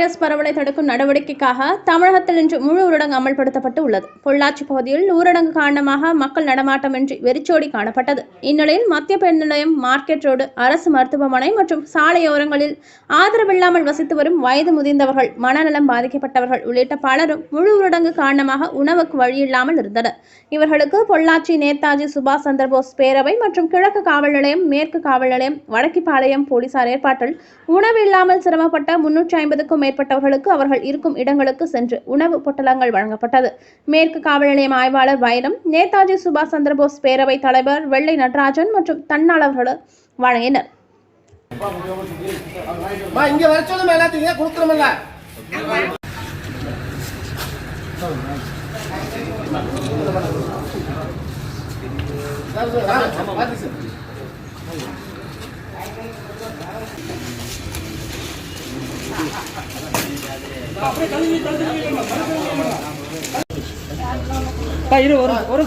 Virus பரவலை தடுக்கும் நடவடிக்கைக்காக தமிழகத்தில் இன்று முழு ஊரடங்கு அமல்படுத்தப்பட்டு உள்ளது பொள்ளாச்சி பகுதியில் ஊரடங்கு காரணமாக மக்கள் நடமாட்டமின்றி வெறிச்சோடி காணப்பட்டது. இந்நிலையில் மத்திய பேருந்து நிலையம் மார்க்கெட் ரோடு அரசு மருத்துவமனை மற்றும் சாலையோரங்களில் ஆதரவில்லாமல் வசித்து வரும் வயது முதிர்ந்தவர்கள் மனநலம் பாதிக்கப்பட்டவர்கள் உள்ளிட்ட பலரும் முழு ஊரடங்கு காரணமாக உணவுக்கு வழியில்லாமல் இருந்தனர். இவர்களுக்கு பொள்ளாச்சி நேதாஜி சுபாஷ் சந்திரபோஸ் பேரவை மற்றும் கிழக்கு காவல் நிலையம் மேற்கு காவல் நிலையம் வடக்கிப்பாளையம் போலீசார் ஏற்பாட்டில் உணவு இல்லாமல் சிரமப்பட்ட முன்னூற்றி ஐம்பதுக்கும் மேற்பட்டவர்களுக்கு அவர்கள் இருக்கும் இடங்களுக்கு சென்று உணவு பொட்டலங்கள் வழங்கப்பட்டது. மேற்கு காவல் நிலையம் ஆய்வாளர் வைரம் நேதாஜி சுபாஷ் சந்திரபோஸ் பேரவை தலைவர் வெள்ளை நடராஜன் மற்றும் தன்னாளர்களும் வழங்கினர். இங்க வர சொல்லுமா எல்லாத்தையும் இரு ஒரு ஒரு